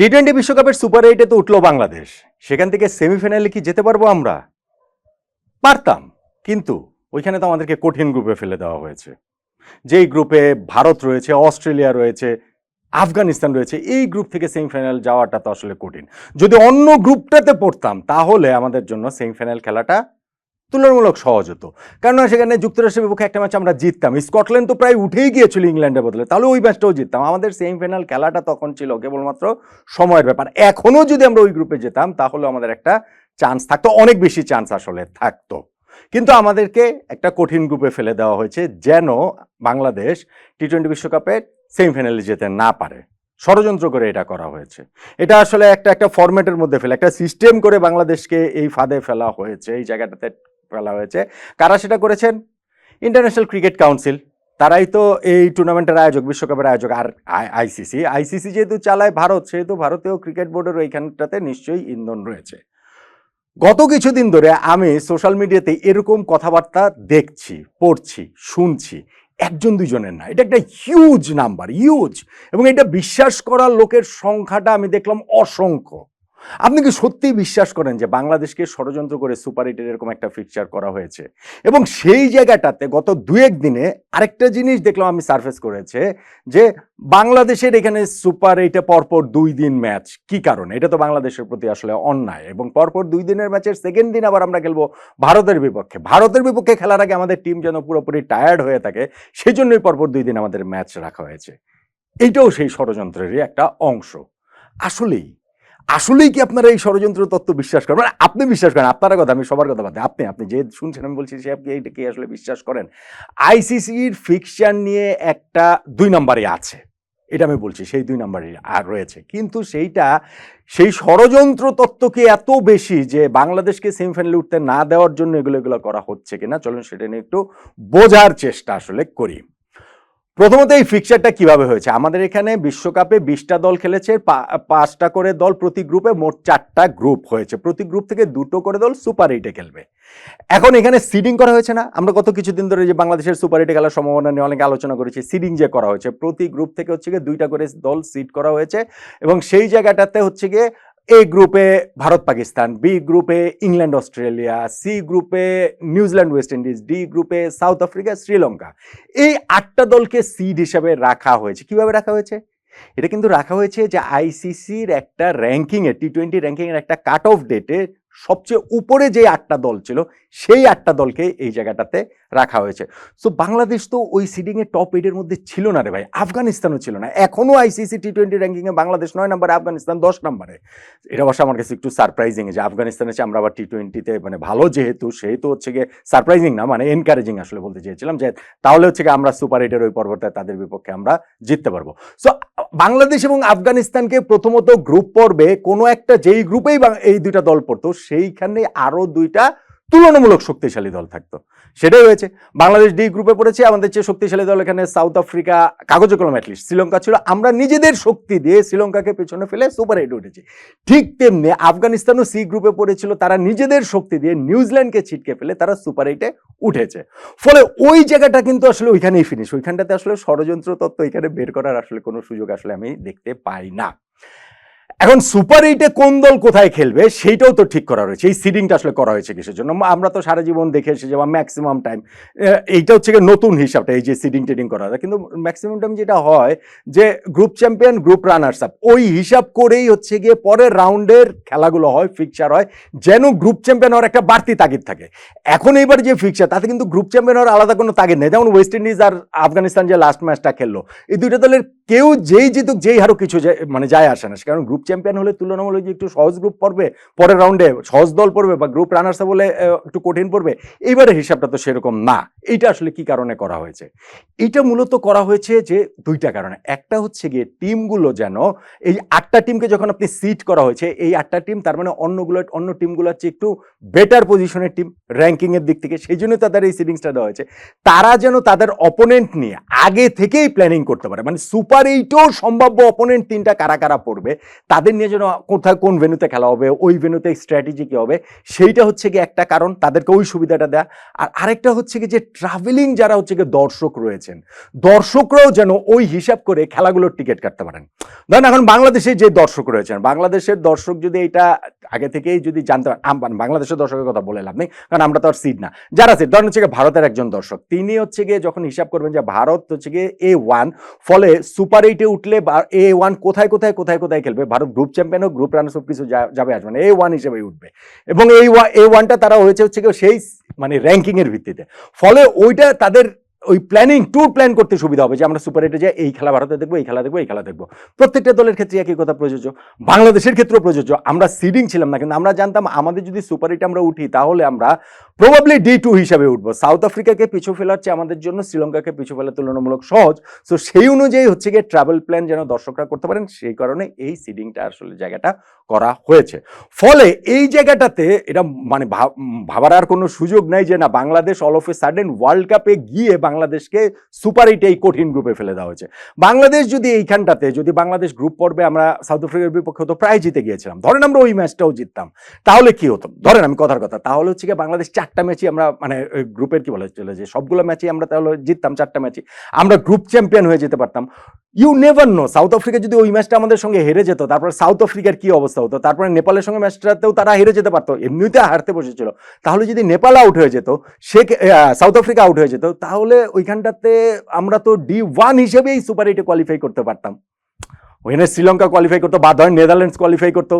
T twenty বিশ্বকাপের super এইটে তো উঠল বাংলাদেশ। সেখান থেকে সেমিফাইনালে কি যেতে পারব আমরা? পারতাম, কিন্তু ওইখানে তো আমাদেরকে কঠিন গ্রুপে ফেলে দেওয়া হয়েছে। যেই গ্রুপে ভারত রয়েছে, অস্ট্রেলিয়া রয়েছে, আফগানিস্তান রয়েছে, এই গ্রুপ থেকে সেমিফাইনাল যাওয়াটা তো আসলে কঠিন। যদি অন্য গ্রুপটাতে পড়তাম, তাহলে আমাদের জন্য সেমিফাইনাল খেলাটা তুলনামূলক সহজ হতো। কেননা সেখানে যুক্তরাষ্ট্রের বিপক্ষে একটা ম্যাচ আমরা জিততাম। স্কটল্যান্ড তো প্রায় উঠেই গিয়েছিল ইংল্যান্ডের বদলে। তাহলে ওই ম্যাচটাও জিততাম। আমাদের সেমিফাইনাল খেলাটা তখন ছিল কেবলমাত্র সময়ের ব্যাপার। এখনও যদি আমরা ওই গ্রুপে যেতাম, তাহলে আমাদের একটা চান্স থাকতো। অনেক বেশি চান্স আসলে থাকতো। কিন্তু আমাদেরকে একটা কঠিন গ্রুপে ফেলে দেওয়া হয়েছে, যেন বাংলাদেশ টি টোয়েন্টি বিশ্বকাপে সেমিফাইনালে যেতে না পারে। ষড়যন্ত্র করে এটা করা হয়েছে। এটা আসলে একটা একটা ফরম্যাটের মধ্যে ফেলে, একটা সিস্টেম করে বাংলাদেশকে এই ফাঁদে ফেলা হয়েছে। এই জায়গাটাতে ফেলা হয়েছে। কারা সেটা করেছেন? ইন্টারন্যাশনাল ক্রিকেট কাউন্সিল তারাই তো এই টুর্নামেন্টের আয়োজক, বিশ্বকাপের আয়োজক। আর আইসিসি আইসিসি যেহেতু চালায় ভারত, সেহেতু ভারতীয় ক্রিকেট বোর্ডের ওইখানটাতে নিশ্চয়ই ইন্ধন রয়েছে। গত কিছুদিন ধরে আমি সোশ্যাল মিডিয়াতে এরকম কথাবার্তা দেখছি, পড়ছি, শুনছি। একজন দুজনের না, এটা একটা হিউজ নাম্বার হিউজ এবং এটা বিশ্বাস করার লোকের সংখ্যাটা আমি দেখলাম অসংখ্য। আপনি কি সত্যিই বিশ্বাস করেন যে বাংলাদেশকে ষড়যন্ত্র করে সুপার এইটের এরকম একটা ফিকচার করা হয়েছে? এবং সেই জায়গাটাতে গত দু এক দিনে আরেকটা জিনিস দেখলাম আমি সার্ফেস করেছে যে বাংলাদেশের এখানে সুপার এইটে পরপর দুই দিন ম্যাচ কি কারণে? এটা তো বাংলাদেশের প্রতি আসলে অন্যায়। এবং পরপর দুই দিনের ম্যাচের সেকেন্ড দিন আবার আমরা খেলব ভারতের বিপক্ষে। ভারতের বিপক্ষে খেলার আগে আমাদের টিম যেন পুরোপুরি টায়ার্ড হয়ে থাকে সেই জন্যই পরপর দুই দিন আমাদের ম্যাচ রাখা হয়েছে। এইটাও সেই ষড়যন্ত্রেরই একটা অংশ। আসলেই আসলেই কি আপনারা এই ষড়যন্ত্র তত্ত্ব বিশ্বাস করেন? মানে আপনি বিশ্বাস করেন, আপনার কথা, আমি সবার কথা বাদ। আপনি আপনি যে শুনছেন, আমি বলছি সে আপনি এইটা কি আসলে বিশ্বাস করেন? আইসিসির ফিকশন নিয়ে একটা দুই নম্বরে আছে। এটা আমি বলছি, সেই দুই নম্বরে আর রয়েছে। কিন্তু সেইটা, সেই ষড়যন্ত্র তত্ত্ব কি এত বেশি যে বাংলাদেশকে সেমিফাইনালে উঠতে না দেওয়ার জন্য এগুলো এগুলো করা হচ্ছে কিনা, চলুন সেটা নিয়ে একটু বোঝার চেষ্টা আসলে করি। প্রথমত এই ফিক্সারটা কীভাবে হয়েছে? আমাদের এখানে বিশ্বকাপে বিশটা দল খেলেছে পাঁচটা করে দল প্রতি গ্রুপে মোট চারটা গ্রুপ হয়েছে। প্রতি গ্রুপ থেকে দুটো করে দল সুপার এইটে খেলবে। এখন এখানে সিডিং করা হয়েছে না। আমরা গত কিছুদিন ধরে যে বাংলাদেশের সুপার এইটে খেলার সম্ভাবনা নিয়ে অনেক আলোচনা করেছি সিডিং যে করা হয়েছে, প্রতি গ্রুপ থেকে হচ্ছে গিয়ে দুইটা করে দল সিড করা হয়েছে এবং সেই জায়গাটাতে হচ্ছে গিয়ে এ গ্রুপে ভারত, পাকিস্তান বি গ্রুপে ইংল্যান্ড অস্ট্রেলিয়া সি গ্রুপে New Zealand West Indies D গ্রুপে সাউথ আফ্রিকা শ্রীলঙ্কা এই আটটা দলকে সিড হিসাবে রাখা হয়েছে। কীভাবে রাখা হয়েছে? এটা কিন্তু রাখা হয়েছে যে আইসিসির একটা র্যাঙ্কিংয়ে টি টোয়েন্টি র্যাঙ্কিংয়ের একটা কাট অফ ডেটে সবচেয়ে উপরে যে আটটা দল ছিল, সেই আটটা দলকে এই জায়গাটাতে রাখা হয়েছে। সো বাংলাদেশ তো ওই সিডিংয়ে টপ এইটের মধ্যে ছিল না রে ভাই, আফগানিস্তানও ছিল না। এখনও আইসিসি টি টোয়েন্টি র্যাঙ্কিংয়ে বাংলাদেশ নয় নম্বরে, আফগানিস্তান দশ নম্বরে। এটা অবশ্য আমার কাছে একটু সারপ্রাইজিং যে আফগানিস্তানের চেয়ে আমরা আবার টি টোয়েন্টিতে মানে ভালো যেহেতু, সেহেতু হচ্ছে গিয়ে সারপ্রাইজিং না মানে এনকারেজিং আসলে বলতে চেয়েছিলাম যে তাহলে হচ্ছে গিয়ে আমরা সুপার এইটের ওই পর্বটায় তাদের বিপক্ষে আমরা জিততে পারব। সো বাংলাদেশ এবং আফগানিস্তানকে প্রথমত গ্রুপ পর্বে কোনো একটা যেই গ্রুপেই এই দুইটা দল পড়তো, সেইখানে আরও দুইটা তুলনামূলক শক্তিশালী দল থাকতো। সেটাই হয়েছে। বাংলাদেশ ডি গ্রুপে পড়েছে, আমাদের চেয়ে শক্তিশালী দল এখানে সাউথ আফ্রিকা কাগজে কলম অ্যাটলিস্ট শ্রীলঙ্কা ছিল। আমরা নিজেদের শক্তি দিয়ে শ্রীলঙ্কাকে পেছনে ফেলে সুপার এইট উঠেছি। ঠিক তেমনি আফগানিস্তানও সি গ্রুপে পড়েছিল, তারা নিজেদের শক্তি দিয়ে নিউজিল্যান্ডকে ছিটকে ফেলে তারা সুপার এইটে উঠেছে। ফলে ওই জায়গাটা কিন্তু আসলে ওইখানেই ফিনিশ ওইখানটাতে আসলে ষড়যন্ত্র তত্ত্ব এখানে বের করার আসলে কোনো সুযোগ আসলে আমি দেখতে পাই না। এখন সুপার এইটে কোন দল কোথায় খেলবে সেইটাও তো ঠিক করা রয়েছে এই সিডিংটা আসলে করা হয়েছে কিসের জন্য? আমরা তো সারা জীবন দেখে এসেছি বা ম্যাক্সিমাম টাইম এইটা হচ্ছে গিয়ে নতুন হিসাবটা, এই যে সিডিং টিডিং করা হয়। কিন্তু ম্যাক্সিমাম টাইম যেটা হয় যে group champion group runners up ওই হিসাব করেই হচ্ছে গিয়ে পরের রাউন্ডের খেলাগুলো হয় ফিক্সার হয়, যেন গ্রুপ চ্যাম্পিয়ন হওয়ার একটা বাড়তি তাগিদ থাকে। এখন এইবার যে ফিক্সার তাতে কিন্তু গ্রুপ চ্যাম্পিয়ন হওয়ার আলাদা কোনো তাগিদ নেই। যেমন ওয়েস্ট ইন্ডিজ আর আফগানিস্তান যে লাস্ট ম্যাচটা খেললো, এই দুইটা দলের কেউ যেই জিতুক, যেই হারুক কিছু মানে যায় আসে না। কারণ গ্রুপ চ্যাম্পিয়ন হলে তুলনামূলক একটু সহজ গ্রুপ পড়বে, পরের রাউন্ডে সহজ দল পড়বে বা গ্রুপ রানার্স বলে একটু কঠিন পড়বে, এইবারের হিসাবটা তো সেরকম না। এইটা আসলে কি কারণে করা হয়েছে? এটা মূলত করা হয়েছে যে দুইটা কারণে। একটা হচ্ছে গিয়ে টিমগুলো যেন, এই আটটা টিমকে যখন আপনি সিট করা হয়েছে, এই আটটা টিম তার মানে অন্যগুলো, অন্য টিমগুলোর চেয়ে একটু বেটার পজিশনের টিম র্যাঙ্কিংয়ের দিক থেকে, সেই জন্য তাদের এই সিটিংসটা দেওয়া হয়েছে। তারা যেন তাদের অপোনেন্ট নিয়ে আগে থেকেই প্ল্যানিং করতে পারে মানে সুপার সুপার এইটও সম্ভাব্য অপোনেন্ট তিনটা কারা কারা পড়বে, তাদের নিয়ে যেন কোথায় কোন ভেনুতে খেলা হবে, ওই ভেনুতে স্ট্র্যাটেজি কী হবে, সেইটা হচ্ছে কি একটা কারণ, তাদেরকে ওই সুবিধাটা দেয়া। আর আরেকটা হচ্ছে কি যে ট্রাভেলিং যারা হচ্ছে কি দর্শক রয়েছেন, দর্শকরাও যেন ওই হিসাব করে খেলাগুলোর টিকিট কাটতে পারেন। ধরেন এখন বাংলাদেশে যে দর্শক রয়েছেন, বাংলাদেশের দর্শক যদি এটা আগে থেকেই যদি জানতে পারেন মানে বাংলাদেশের দর্শকের কথা বলে লাভ নেই, কারণ আমরা তো আর সিট না। যারা সিট ধরেন হচ্ছে ভারতের একজন দর্শক, তিনি হচ্ছে গিয়ে যখন হিসাব করবেন যে ভারত হচ্ছে গিয়ে এ ওয়ান ফলে সুপার এইটে উঠলে এ ওয়ান কোথায় কোথায় কোথায় কোথায় খেলবে? ভারত গ্রুপ চ্যাম্পিয়ন হোক গ্রুপ রানার্স সব কিছু যাবে আসবে না। এ ওয়ান হিসেবে উঠবে। এবং এই ওয়ান এ ওয়ানটা তারা হয়েছে হচ্ছে গিয়ে সেই মানে র্যাঙ্কিংয়ের ভিত্তিতে। ফলে ওইটা তাদের ওই প্ল্যানিং ট্যুর প্ল্যান করতে সুবিধা হবে যে আমরা সুপার এইটে যাই, এই খেলা ভারতে দেখব, এই খেলা দেখব, এই খেলা দেখব। প্রত্যেকটা দলের ক্ষেত্রে একই কথা প্রযোজ্য। বাংলাদেশের ক্ষেত্রেও প্রযোজ্য। আমরা সিডিং ছিলাম না, কিন্তু আমরা জানতাম আমাদের যদি সুপার এইটে আমরা উঠি, তাহলে আমরা প্রবাবলি ডি টু হিসাবে উঠবো। সাউথ আফ্রিকাকে পিছু ফেলার চেয়ে আমাদের জন্য শ্রীলঙ্কাকে পিছু ফেলা তুলনামূলক সহজ। সো সেই অনুযায়ী হচ্ছে গিয়ে ট্রাভেল প্ল্যান যেন দর্শকরা করতে পারেন, সেই কারণে এই সিডিংটা আসলে জায়গাটা করা হয়েছে। ফলে এই জায়গাটাতে এটা মানে ভাবার আর কোনো সুযোগ নাই যে না, Bangladesh all of a sudden world কাপে গিয়ে বাংলাদেশকে সুপার এইটে এই কঠিন গ্রুপে ফেলে দেওয়া হয়েছে। বাংলাদেশ যদি এইখানটাতে, যদি বাংলাদেশ গ্রুপ পর্বে আমরা সাউথ আফ্রিকার বিপক্ষে তো প্রায় জিতে গিয়েছিলাম। ধরেন আমরা ওই ম্যাচটাও জিততাম। তাহলে কি হতো? ধরেন আমি কথার কথা, তাহলে হচ্ছে কি বাংলাদেশ চারটা ম্যাচই আমরা মানে গ্রুপের কি বলে, চলে যে সবগুলো ম্যাচই আমরা তাহলে জিততাম চারটা ম্যাচই। আমরা গ্রুপ চ্যাম্পিয়ন হয়ে যেতে পারতাম। You never know South Africa যদি ওই ম্যাচটা আমাদের সঙ্গে হেরে যেত, তারপর সাউথ আফ্রিকার কি অবস্থা হতো? তারপরে নেপালের সঙ্গে ম্যাচটাতেও তারা হেরে যেতে পারতো, এমনিতে হারতে বসেছিল। তাহলে যদি নেপাল আউট হয়ে যেত, সে সাউথ আফ্রিকা আউট হয়ে যেত, তাহলে ওইখানটাতে আমরা তো ডি ওয়ান হিসেবেই সুপার এইটে কোয়ালিফাই করতে পারতাম। ওখানে শ্রীলঙ্কা কোয়ালিফাই করতো বা ধরেন নেদারল্যান্ডস কোয়ালিফাই করতো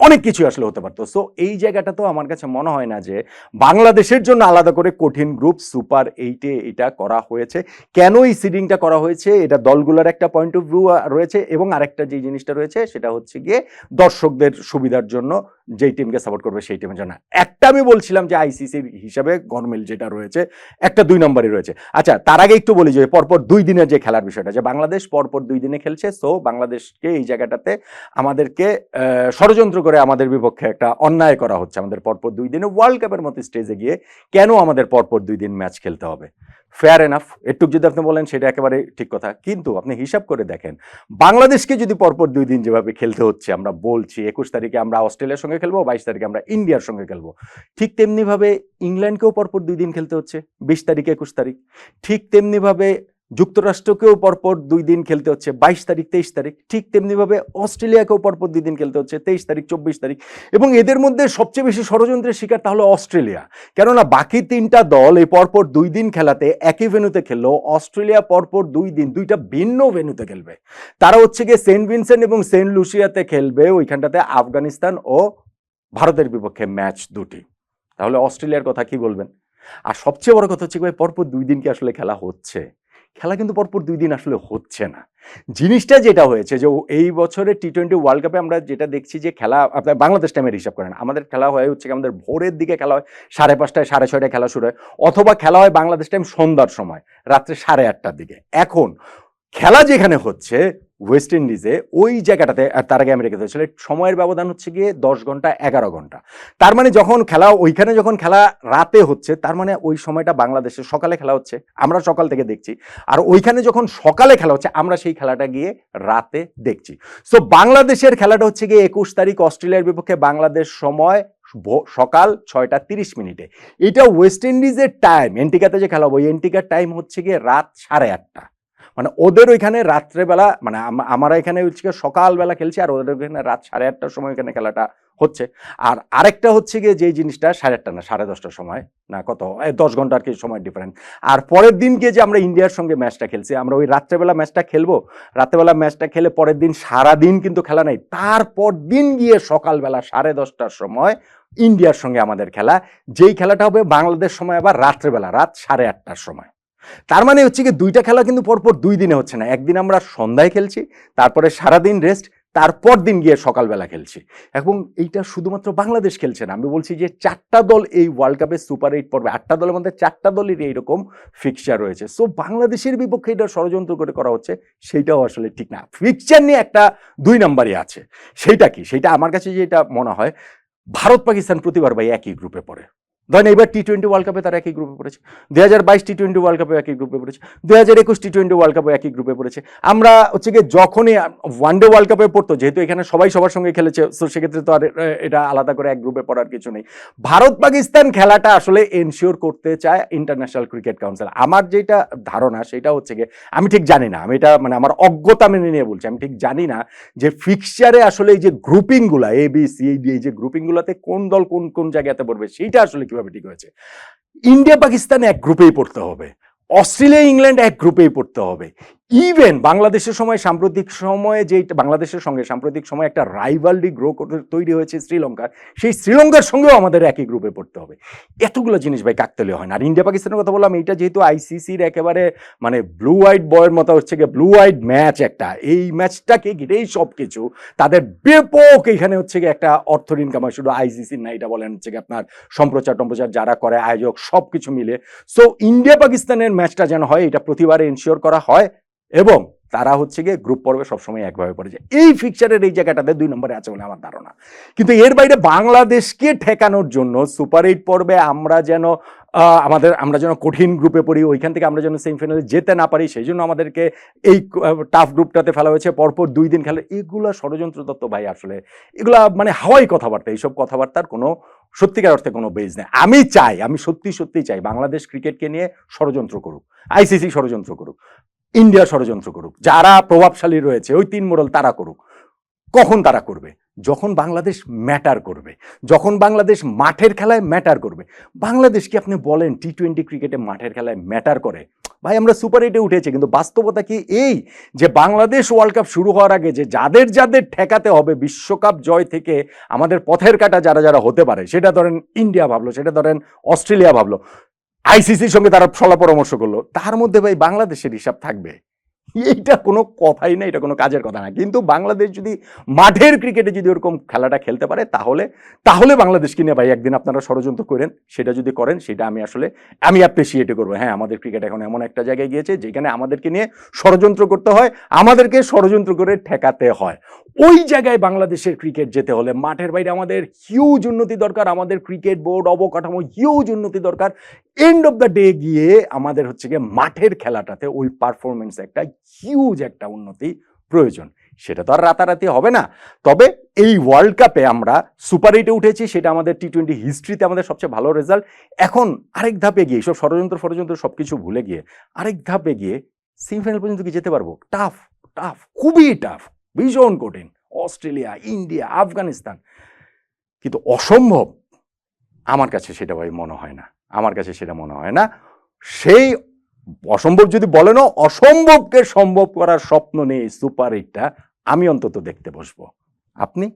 অনেক কিছু আসলে হতে পারতো। সো এই জায়গাটা তো আমার কাছে মনে হয় না যে বাংলাদেশের জন্য আলাদা করে কঠিন গ্রুপ সুপার এইটে এটা করা হয়েছে। কেন এই সিডিংটা করা হয়েছে? এটা দলগুলোর একটা পয়েন্ট অফ ভিউ রয়েছে এবং আরেকটা যে জিনিসটা রয়েছে সেটা হচ্ছে গিয়ে দর্শকদের সুবিধার জন্য যেই টিমকে সাপোর্ট করবে সেই টিমের জন্য। একটা আমি বলছিলাম যে আইসিসির হিসাবে গরমিল যেটা রয়েছে, একটা দুই নম্বরই রয়েছে। আচ্ছা তার আগে একটু বলি যে পরপর দুই দিনের যে খেলার বিষয়টা, যে বাংলাদেশ পরপর দুই দিনে খেলছে সো বাংলাদেশকে এই জায়গাটাতে আমাদেরকে ষড়যন্ত্র করে আমাদের বিপক্ষে একটা অন্যায় করা হচ্ছে আমাদের পরপর দুই দিনে ওয়ার্ল্ড কাপের মতো স্টেজে গিয়ে কেন আমাদের পরপর দুই দিন ম্যাচ খেলতে হবে? ফেয়ার এনাফ একটু যদি আপনি বলেন, সেটা একেবারে ঠিক কথা। কিন্তু আপনি হিসাব করে দেখেন, বাংলাদেশকে যদি পরপর দুই দিন যেভাবে খেলতে হচ্ছে, আমরা বলছি একুশ তারিখে আমরা অস্ট্রেলিয়ার সঙ্গে খেলব, বাইশ তারিখে আমরা ইন্ডিয়ার সঙ্গে খেলব। ঠিক তেমনিভাবে ইংল্যান্ডকেও পরপর দুই দিন খেলতে হচ্ছে, বিশ তারিখে, একুশ তারিখ। ঠিক তেমনিভাবে যুক্তরাষ্ট্রকেও পরপর দুই দিন খেলতে হচ্ছে, বাইশ তারিখ, তেইশ তারিখ, ঠিক তেমনিভাবে অস্ট্রেলিয়াকেও পরপর দুই দিন খেলতে হচ্ছে, তেইশ তারিখ, চব্বিশ তারিখ। এবং এদের মধ্যে সবচেয়ে বেশি ষড়যন্ত্রের শিকার তাহলে অস্ট্রেলিয়া। কেননা বাকি তিনটা দল এই পরপর দুই দিন খেলাতে একই ভেন্যুতে খেললো, অস্ট্রেলিয়া পরপর দুই দিন, দুইটা ভিন্ন ভেন্যুতে খেলবে। তারা হচ্ছে গিয়ে সেন্ট ভিনসেন্ট এবং সেন্ট লুসিয়াতে খেলবে, ওইখানটাতে আফগানিস্তান ও ভারতের বিপক্ষে ম্যাচ দুটি। তাহলে অস্ট্রেলিয়ার কথা কি বলবেন? আর সবচেয়ে বড় কথা হচ্ছে ভাই পরপর দুই দিন কি আসলে খেলা হচ্ছে? খেলা কিন্তু পরপর দুই দিন আসলে হচ্ছে না। জিনিসটা যেটা হয়েছে যে এই বছরের টি টোয়েন্টি ওয়ার্ল্ড কাপে আমরা যেটা দেখছি যে খেলা আপনার বাংলাদেশ টাইমের হিসাব করেন। আমাদের খেলা হয় হচ্ছে আমাদের ভোরের দিকে খেলা হয় সাড়ে পাঁচটায়, সাড়ে ছয়টায় খেলা শুরু হয়। অথবা খেলা হয় বাংলাদেশ টাইম সন্ধ্যার সময়, রাত্রে সাড়ে আটটার দিকে। এখন খেলা যেখানে হচ্ছে ওয়েস্ট ইন্ডিজে ওই জায়গাটাতে, আর তার আগে আমেরিকাতে হচ্ছিল সময়ের ব্যবধান হচ্ছে গিয়ে দশ ঘণ্টা, এগারো ঘণ্টা। তার মানে যখন খেলা, ওইখানে যখন খেলা রাতে হচ্ছে, তার মানে ওই সময়টা বাংলাদেশে সকালে খেলা হচ্ছে, আমরা সকাল থেকে দেখছি। আর ওইখানে যখন সকালে খেলা হচ্ছে, আমরা সেই খেলাটা গিয়ে রাতে দেখছি। সো বাংলাদেশের খেলাটা হচ্ছে গিয়ে একুশ তারিখ, অস্ট্রেলিয়ার বিপক্ষে বাংলাদেশ সময় সকাল ছয়টা তিরিশ মিনিটে। এটা ওয়েস্ট ইন্ডিজের টাইম এন্টিকাতে যে খেলা হবে এন্টিকার টাইম হচ্ছে গিয়ে রাত সাড়ে আটটা। মানে ওদের ওইখানে রাত্রেবেলা মানে আম- আমরা এখানে হচ্ছে সকালবেলা খেলছি আর ওদের ওইখানে রাত সাড়ে আটটার সময় এখানে খেলাটা হচ্ছে। আর আরেকটা হচ্ছে গিয়ে যেই জিনিসটা সাড়ে আটটা না, সাড়ে দশটার সময় না কত দশ ঘণ্টা আর কি সময় ডিফারেন্ট আর পরের দিন গিয়ে যে আমরা ইন্ডিয়ার সঙ্গে ম্যাচটা খেলছি, আমরা ওই রাত্রেবেলা ম্যাচটা খেলব, রাত্রেবেলা ম্যাচটা খেলে পরের দিন সারা দিন কিন্তু খেলা নেই। তারপর দিন গিয়ে সকালবেলা সাড়ে দশটার সময় ইন্ডিয়ার সঙ্গে আমাদের খেলা। যেই খেলাটা হবে বাংলাদেশ সময় আবার রাত্রেবেলা, রাত সাড়ে আটটার সময়। তার মানে হচ্ছে কি দুইটা খেলা কিন্তু পরপর দুই দিনে হচ্ছে না। একদিন আমরা সন্ধ্যায় খেলছি, তারপরে সারাদিন রেস্ট তারপর দিন গিয়ে সকালবেলা খেলছি। এবং এইটা শুধুমাত্র বাংলাদেশ খেলছে না। আমি বলছি যে চারটা দল এই ওয়ার্ল্ড কাপে সুপার এইট পর্বে, আটটা দলের মধ্যে চারটা দলেরই এইরকম ফিক্সচার রয়েছে। সো বাংলাদেশের বিপক্ষে এটা ষড়যন্ত্র করে করা হচ্ছে, সেইটাও আসলে ঠিক না। ফিক্সচার নিয়ে একটা দুই নাম্বারই আছে। সেইটা কি? সেইটা আমার কাছে যেটা মনে হয় ভারত পাকিস্তান প্রতিবার ভাই একই গ্রুপে পড়ে। ধরেন এবার টি টোয়েন্টি ওয়ার্ল্ড কাপে তারা একই গ্রুপে পড়েছে। দু হাজার বাইশ টি টোয়েন্টি ওয়ার্ল্ড কাপে একই গ্রুপে পড়েছে। দু হাজার একুশ টি টোয়েন্টি ওয়ার্ল্ড কাপে একই গ্রুপে পড়েছে। আমরা হচ্ছে গিয়ে যখনই ওয়ান ডে ওয়ার্ল্ড কাপে পড়তো, যেহেতু এখানে সবাই সবার সঙ্গে খেলেছে তো সেক্ষেত্রে তো আর এটা আলাদা করে এক গ্রুপে পড়ার কিছু নেই। ভারত পাকিস্তান খেলাটা আসলে এনশিওর করতে চায় ইন্টারন্যাশনাল ক্রিকেট কাউন্সিল আমার যেটা ধারণা, সেটা হচ্ছে গিয়ে, আমি ঠিক জানি না, আমি এটা মানে আমার অজ্ঞতা মেনে নিয়ে বলছি, আমি ঠিক জানি না যে ফিক্সচারে আসলে এই যে গ্রুপিংগুলা এ বি সি এই যে গ্রুপিংগুলোতে কোন দল কোন কোন জায়গাতে পড়বে সেইটা আসলে কীভাবে ঠিক হয়েছে ইন্ডিয়া পাকিস্তান এক গ্রুপেই পড়তে হবে। অস্ট্রেলিয়া ইংল্যান্ড এক গ্রুপেই পড়তে হবে। ইভেন বাংলাদেশের সময়, সাম্প্রতিক সময়ে যে বাংলাদেশের সঙ্গে সাম্প্রতিক সময় একটা রাইভালরি গ্রো তৈরি হয়েছে শ্রীলঙ্কার, সেই শ্রীলঙ্কার সঙ্গেও আমাদের একই গ্রুপে পড়তে হবে। এতগুলো জিনিস ভাই কাকতালীয় হয় না। আর ইন্ডিয়া পাকিস্তানের কথা বললাম এটা যেহেতু আইসিসির একেবারে মানে ব্লু হোয়াইট বয়ের মতো হচ্ছে গিয়ে ব্লু হোয়াইট ম্যাচ একটা। এই ম্যাচটাকে ঘিরেই সব কিছু তাদের ব্যাপক এখানে হচ্ছে গিয়ে একটা অর্থ ইনকাম হয়। শুধু আইসিসির না, এটা বলেন হচ্ছে গিয়ে আপনার সম্প্রচার টম্প্রচার যারা করে, আয়োজক সব কিছু মিলে সো ইন্ডিয়া পাকিস্তানের ম্যাচটা যেন হয়, এটা প্রতিবারে এনশিওর করা হয়। এবং তারা হচ্ছে গিয়ে গ্রুপ পর্বে সবসময় একভাবে পড়ে যায়। এই ফিক্সারের এই জায়গাটাতে দুই নম্বরে আছে বলে আমার ধারণা। কিন্তু এর বাইরে বাংলাদেশকে ঠেকানোর জন্য সুপার এইট পর্বে আমরা যেন আমাদের, আমরা যেন কঠিন গ্রুপে পড়ি, ওইখান থেকে আমরা যেন সেমিফাইনালে যেতে না পারি সেই জন্য আমাদেরকে এই টাফ গ্রুপটাতে ফেলা হয়েছে। পরপর দুই দিন খেলা, এগুলো ষড়যন্ত্র তত্ত্ব ভাই আসলে, এগুলা মানে হাওয়াই কথাবার্তা, এইসব কথাবার্তার কোনো সত্যিকার অর্থে কোনো বেজ নেই। আমি চাই, আমি সত্যি সত্যি চাই বাংলাদেশ ক্রিকেটকে নিয়ে ষড়যন্ত্র করুক আইসিসি ষড়যন্ত্র করুক। ইন্ডিয়া ষড়যন্ত্র করুক, যারা প্রভাবশালী রয়েছে, ওই তিন মোড়ল তারা করুক। কখন তারা করবে? যখন বাংলাদেশ ম্যাটার করবে, যখন বাংলাদেশ মাঠের খেলায় ম্যাটার করবে। বাংলাদেশ কি আপনি বলেন টি টোয়েন্টি ক্রিকেটে মাঠের খেলায় ম্যাটার করে? ভাই, আমরা সুপার এইটে উঠেছি, কিন্তু বাস্তবতা কি এই? যে বাংলাদেশ ওয়ার্ল্ড কাপ শুরু হওয়ার আগে যে যাদের যাদের ঠেকাতে হবে বিশ্বকাপ জয় থেকে আমাদের পথের কাটা যারা যারা হতে পারে, সেটা ধরেন ইন্ডিয়া ভাবলো, সেটা ধরেন অস্ট্রেলিয়া ভাবলো। আইসিসির সঙ্গে তারা সলা পরামর্শ করল। তার মধ্যে ভাই বাংলাদেশের হিসাব থাকবে। এইটা কোনো কথাই না, এটা কোনো কাজের কথা না। কিন্তু বাংলাদেশ যদি মাঠের ক্রিকেটে যদি ওরকম খেলাটা খেলতে পারে, তাহলে তাহলে বাংলাদেশকে নিয়ে ভাই, একদিন আপনারা ষড়যন্ত্র করেন, সেটা যদি করেন, সেটা আমি আসলে, আমি অ্যাপ্রিসিয়েট করব। হ্যাঁ আমাদের ক্রিকেট এখন এমন একটা জায়গায় গিয়েছে, যেখানে আমাদেরকে নিয়ে ষড়যন্ত্র করতে হয়, আমাদেরকে ষড়যন্ত্র করে ঠেকাতে হয়। ওই জায়গায় বাংলাদেশের ক্রিকেট যেতে হলে মাঠের বাইরে আমাদের হিউজ উন্নতি দরকার, আমাদের ক্রিকেট বোর্ড, অবকাঠামো হিউজ উন্নতি দরকার। এন্ড অফ দ্য ডে গিয়ে আমাদের হচ্ছে গিয়ে মাঠের খেলাটাতে ওই পারফরমেন্স একটা হিউজ একটা উন্নতি প্রয়োজন। সেটা তো আর রাতারাতি হবে না। তবে এই ওয়ার্ল্ড কাপে আমরা সুপার এইটে উঠেছি, সেটা আমাদের টি টোয়েন্টি হিস্ট্রিতে আমাদের সবচেয়ে ভালো রেজাল্ট এখন আরেক ধাপে গিয়ে, সব ষড়যন্ত্র ষড়যন্ত্র সব কিছু ভুলে গিয়ে, আরেক ধাপে গিয়ে সেমিফাইনাল পর্যন্ত কি যেতে পারব? টাফ টাফ খুবই টাফ ভীষণ কঠিন। Australia, India, Afghanistan. কিন্তু অসম্ভব। আমার কাছে সেটা ভাই মনে হয় না। আমার কাছে সেটা মনে হয় না। সেই অসম্ভব যদি বলেনও অসম্ভবকে সম্ভব করার স্বপ্ন নেই সুপার এইটটা, আমি অন্তত দেখতে বসবো। আপনি?